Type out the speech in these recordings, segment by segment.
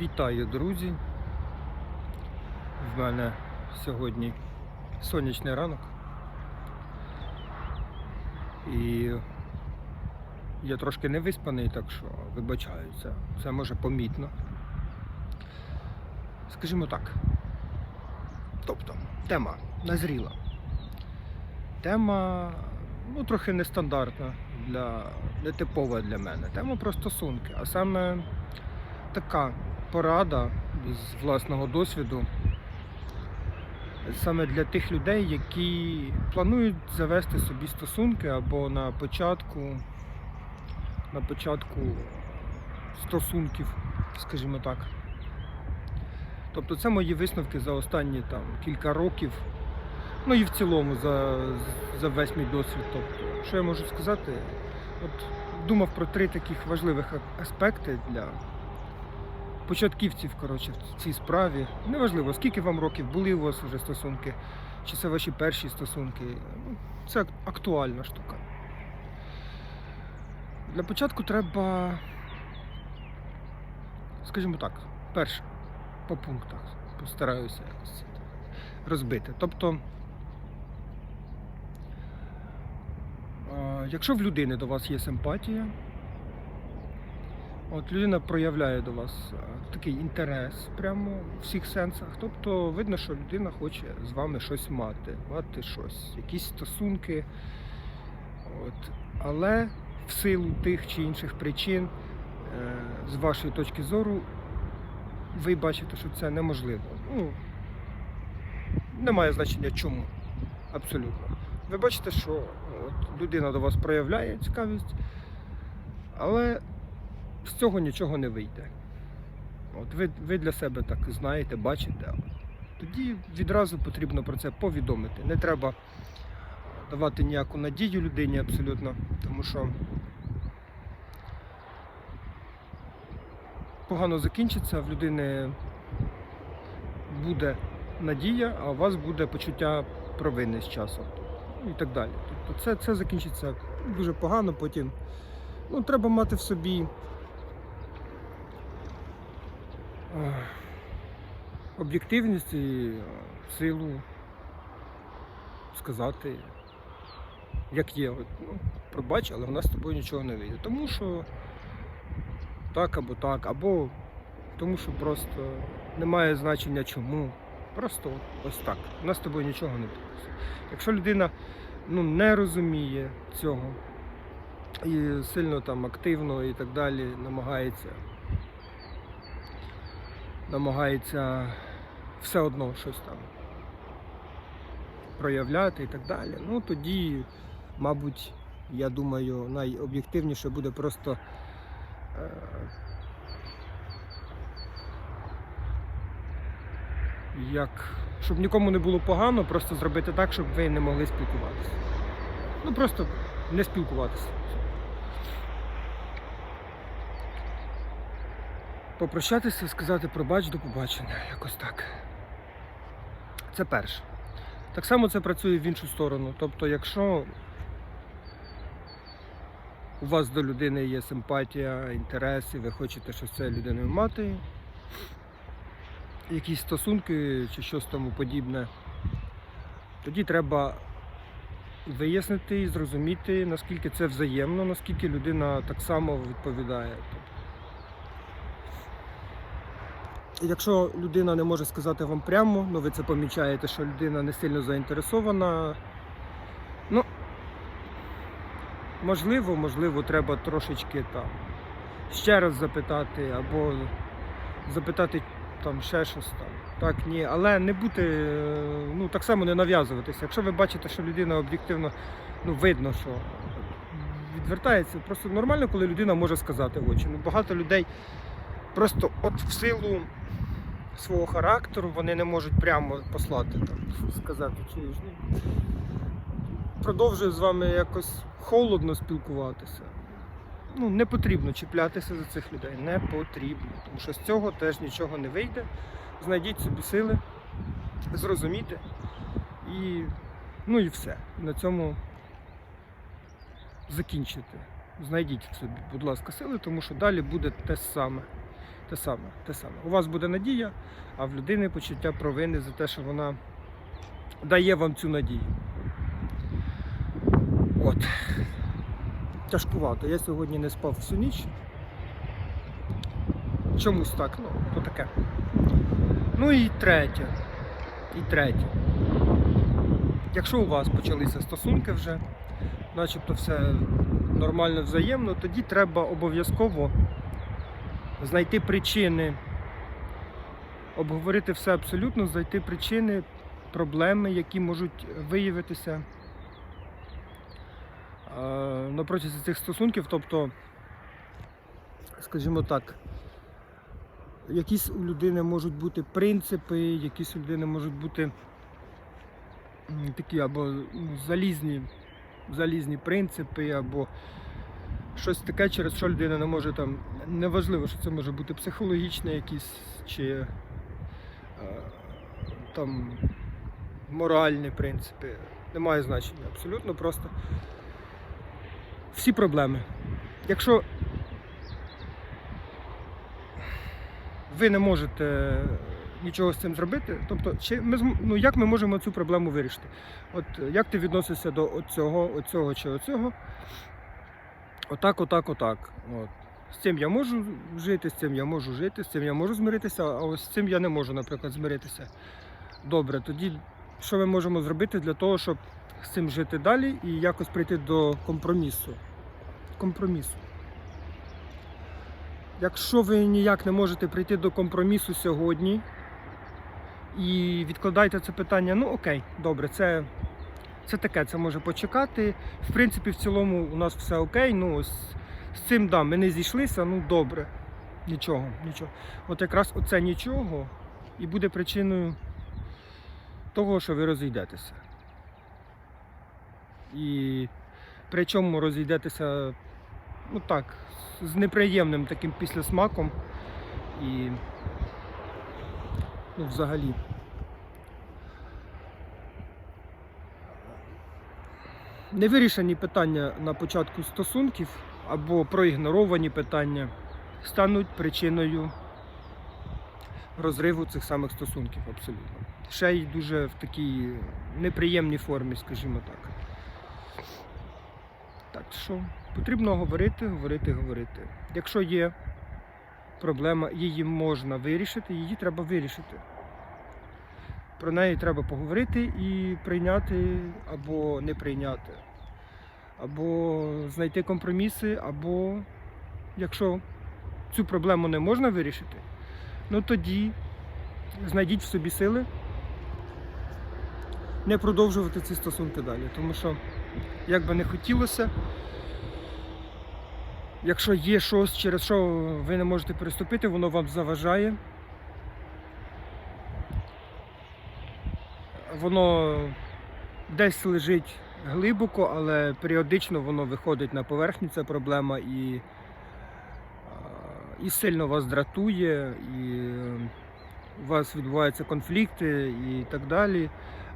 Вітаю, друзі! В мене сьогодні сонячний ранок. І я трошки не виспаний, так що вибачаюся. Це може помітно. Скажімо так. Тобто, тема назріла. Тема ну, трохи нестандартна, для, нетипова для мене. Тема про стосунки, а саме така порада з власного досвіду саме для тих людей, які планують завести собі стосунки або на початку, на початку стосунків, скажімо так. Тобто це мої висновки за останні там, кілька років, ну і в цілому за, за весь мій досвід. Тобто, що я можу сказати? От думав про три таких важливих аспекти для початківців коротше, в цій справі. Неважливо, скільки вам років були у вас вже стосунки, чи це ваші перші стосунки. Ну, Це актуальна штука. Для початку треба, скажімо так, перше, по пунктах. Постараюся якось розбити. Тобто, якщо в людини до вас є симпатія, От людина проявляє до вас е, такий інтерес прямо в всіх сенсах. Тобто видно, що людина хоче з вами щось мати, мати щось, якісь стосунки. От. Але в силу тих чи інших причин, е, з вашої точки зору, ви бачите, що це неможливо. Ну, немає значення чому. Абсолютно. Ви бачите, що от, людина до вас проявляє цікавість, але з цього нічого не вийде. От ви, ви для себе так знаєте, бачите. Тоді відразу потрібно про це повідомити. Не треба давати ніяку надію людині абсолютно, тому що погано закінчиться, в людини буде надія, а у вас буде почуття провини з часом. І так далі. Тобто це, це закінчиться дуже погано потім. Ну, треба мати в собі е, об'єктивність і е, силу сказати, як є. Ну, пробач, але в нас з тобою нічого не вийде. Тому що так або так, або тому що просто немає значення чому. Просто ось так. У нас з тобою нічого не буде. Якщо людина ну, не розуміє цього і сильно там активно і так далі намагається намагається все одно щось там проявляти і так далі. Ну тоді, мабуть, я думаю, найоб'єктивніше буде просто е, як щоб нікому не було погано, просто зробити так, щоб ви не могли спілкуватися. Ну просто не спілкуватися. Попрощатися, сказати пробач до побачення, якось так. Це перше. Так само це працює в іншу сторону. Тобто, якщо у вас до людини є симпатія, інтерес, і ви хочете щось цією людиною мати, якісь стосунки чи щось тому подібне, тоді треба вияснити і зрозуміти, наскільки це взаємно, наскільки людина так само відповідає. Якщо людина не може сказати вам прямо, ну ви це помічаєте, що людина не сильно заінтересована. Ну, можливо, можливо, треба трошечки там ще раз запитати, або запитати там ще щось там. Так, ні, але не бути, ну так само не нав'язуватися. Якщо ви бачите, що людина об'єктивно, ну видно, що відвертається, просто нормально, коли людина може сказати в очі. Ну, багато людей просто от в силу свого характеру вони не можуть прямо послати там, сказати, чи ж ну, продовжує з вами якось холодно спілкуватися. Ну, не потрібно чіплятися за цих людей. Не потрібно. Тому що з цього теж нічого не вийде. Знайдіть собі сили, зрозуміти і ну і все. На цьому закінчити. Знайдіть в собі, будь ласка, сили, тому що далі буде те саме. Те саме, те саме. У вас буде надія, а в людини почуття провини за те, що вона дає вам цю надію. От. Тяжкувато. Я сьогодні не спав всю ніч. Чомусь так, ну, то таке. Ну і третє. І третє. Якщо у вас почалися стосунки вже, начебто все нормально взаємно, тоді треба обов'язково знайти причини, обговорити все абсолютно, знайти причини, проблеми, які можуть виявитися е, на протязі цих стосунків. Тобто, скажімо так, якісь у людини можуть бути принципи, якісь у людини можуть бути такі або ну, залізні, залізні принципи, або щось таке, через що людина не може там. Неважливо, що це може бути психологічне якісь чи е, там моральні принципи. Немає значення абсолютно просто. Всі проблеми. Якщо ви не можете нічого з цим зробити, тобто, чи ми, ну, як ми можемо цю проблему вирішити? От як ти відносишся до оцього, оцього чи оцього? Отак, отак, отак. От. З цим я можу жити, з цим я можу жити, з цим я можу змиритися, а ось з цим я не можу, наприклад, змиритися. Добре, тоді що ми можемо зробити для того, щоб з цим жити далі і якось прийти до компромісу? Компромісу. Якщо ви ніяк не можете прийти до компромісу сьогодні і відкладаєте це питання, ну окей, добре, це, це таке, це може почекати. В принципі, в цілому у нас все окей. Ну, ось з цим да, ми не зійшлися, ну добре. Нічого, нічого. От якраз оце нічого і буде причиною того, що ви розійдетеся. І причому розійдетеся, ну так, з неприємним таким післясмаком і ну, взагалі. Невирішені питання на початку стосунків або проігноровані питання стануть причиною розриву цих самих стосунків абсолютно. Ще й дуже в такій неприємній формі, скажімо так. Так що потрібно говорити, говорити, говорити. Якщо є проблема, її можна вирішити, її треба вирішити. Про неї треба поговорити і прийняти або не прийняти. Або знайти компроміси, або якщо цю проблему не можна вирішити, ну тоді знайдіть в собі сили не продовжувати ці стосунки далі. Тому що, як би не хотілося, якщо є щось, через що ви не можете переступити, воно вам заважає. Воно десь лежить глибоко, але періодично воно виходить на поверхню, ця проблема, і, і сильно вас дратує, і е, у вас відбуваються конфлікти і так далі.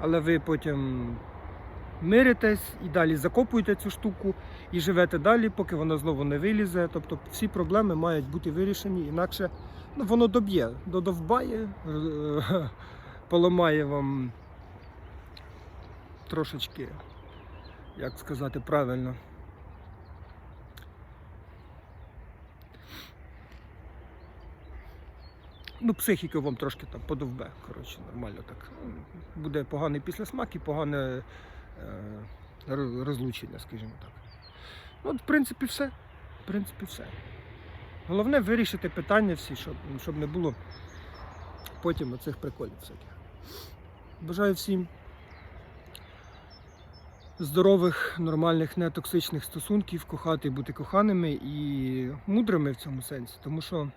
Але ви потім миритесь і далі закопуєте цю штуку і живете далі, поки вона знову не вилізе. Тобто всі проблеми мають бути вирішені, інакше ну, воно доб'є, додовбає, е, поламає вам трошечки, як сказати правильно. Ну, психіку вам трошки там подовбе, коротше, нормально так. Буде поганий післясмак і погане е, розлучення, скажімо так. Ну, в принципі, все. В принципі, все. Головне вирішити питання всі, щоб, щоб не було потім оцих приколів всяких. Бажаю всім здорових, нормальних, нетоксичних стосунків, кохати бути коханими і мудрими в цьому сенсі. Тому що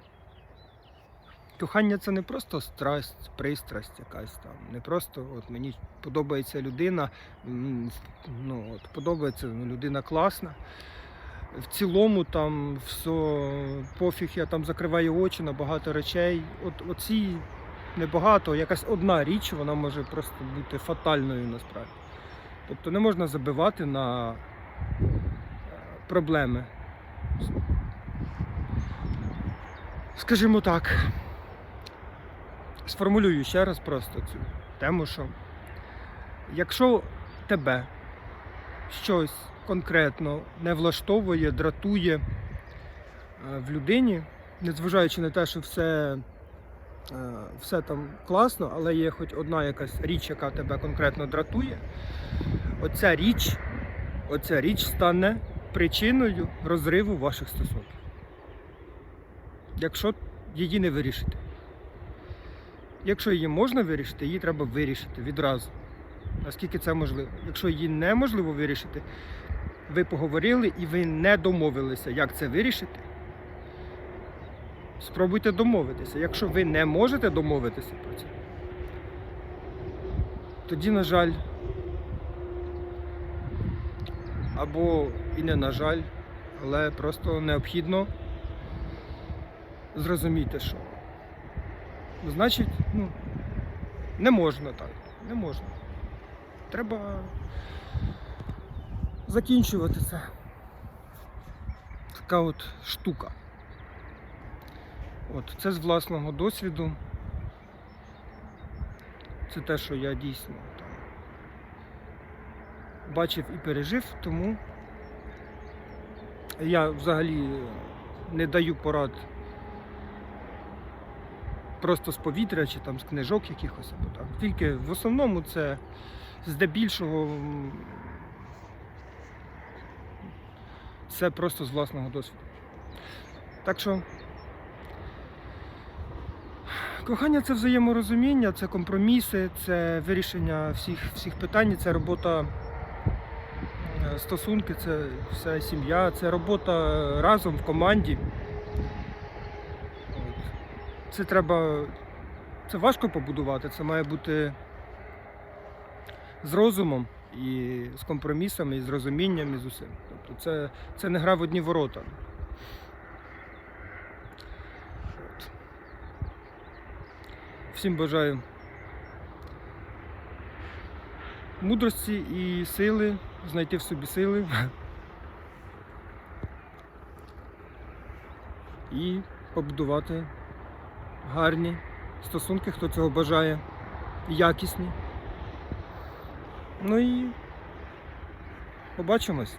кохання це не просто страсть, пристрасть якась там. Не просто от мені подобається людина, ну, от, подобається ну, людина класна. В цілому там все пофіг, я там закриваю очі на багато речей. От оці небагато, якась одна річ, вона може просто бути фатальною насправді. Тобто не можна забивати на е, проблеми. скажімо так, сформулюю ще раз просто цю тему, що якщо тебе щось конкретно не влаштовує, дратує е, в людині, незважаючи на те, що все, все там класно, але є хоч одна якась річ, яка тебе конкретно дратує, оця річ, оця річ стане причиною розриву ваших стосунків. Якщо її не вирішити. Якщо її можна вирішити, її треба вирішити відразу. Наскільки це можливо. Якщо її неможливо вирішити, ви поговорили і ви не домовилися, як це вирішити. Спробуйте домовитися. Якщо ви не можете домовитися про це, тоді, на жаль, або і не на жаль, але просто необхідно зрозуміти, що значить, ну, не можна так, не можна. Треба закінчувати це. Така от штука. От, це з власного досвіду. Це те, що я дійсно там бачив і пережив, тому я взагалі не даю порад просто з повітря чи там з книжок якихось або так. Тільки в основному це здебільшого це просто з власного досвіду. Так що кохання це взаєморозуміння, це компроміси, це вирішення всіх, всіх питань, це робота е, стосунки, це все сім'я, це робота разом в команді. Це треба. Це важко побудувати, це має бути з розумом і з компромісами, і з розумінням, і з усім. Тобто це, це не гра в одні ворота. Всім бажаю мудрості і сили, знайти в собі сили. І побудувати гарні стосунки, хто цього бажає, якісні. Ну і побачимось.